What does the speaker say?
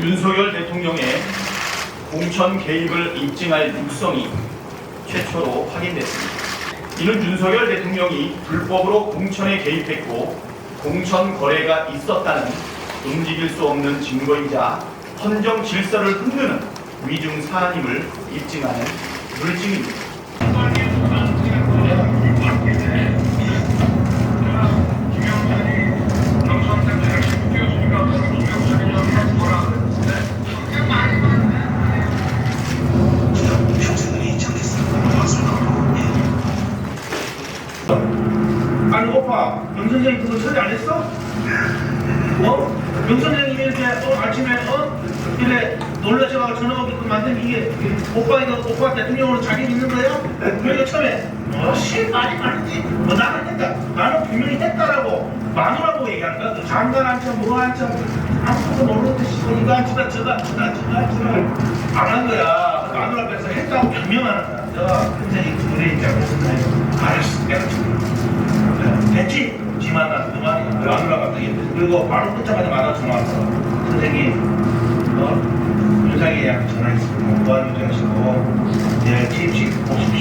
윤석열 대통령의 공천 개입을 입증할 육성이 최초로 확인됐습니다. 이는 윤석열 대통령이 불법으로 공천에 개입했고 공천 거래가 있었다는 움직일 수 없는 증거이자 헌정 질서를 흔드는 위중 사안임을 입증하는 물증입니다. 형사들이 정했습니다. 맞습니다. 아니 오빠 영 선생님 그거 처리 안 했어? 어? 영 선생님이 이렇게 어, 아침에 어? 이래 놀라셔가 전화 오게끔 만든 이게 오빠 이거 오빠 대통령으로 자기 믿는 거야? 그러니까 처음에. 어씨 말이 많지 뭐 나는 했다. 나는 분명히 했다라고. 마누라고 얘기하는 거야. 그 장관 한참 뭐 한참 아무것도 모르는데 뭐 이거 안 치다 저거 안 치다 저거 안 치다 안한 거야. 마누라 앞에서 했다고 변명하는 거야. 내가 굉장히 입장에서. 알았어 내가 지금 됐지? 지만 나 그만이야. 마누라 갑자기 그리고 바로 끝자마자 마누라 전화 왔어. 선생님, 어? 윤상이한테 전화했습니다. 무한 유정시고 내일 취임식 오십시오.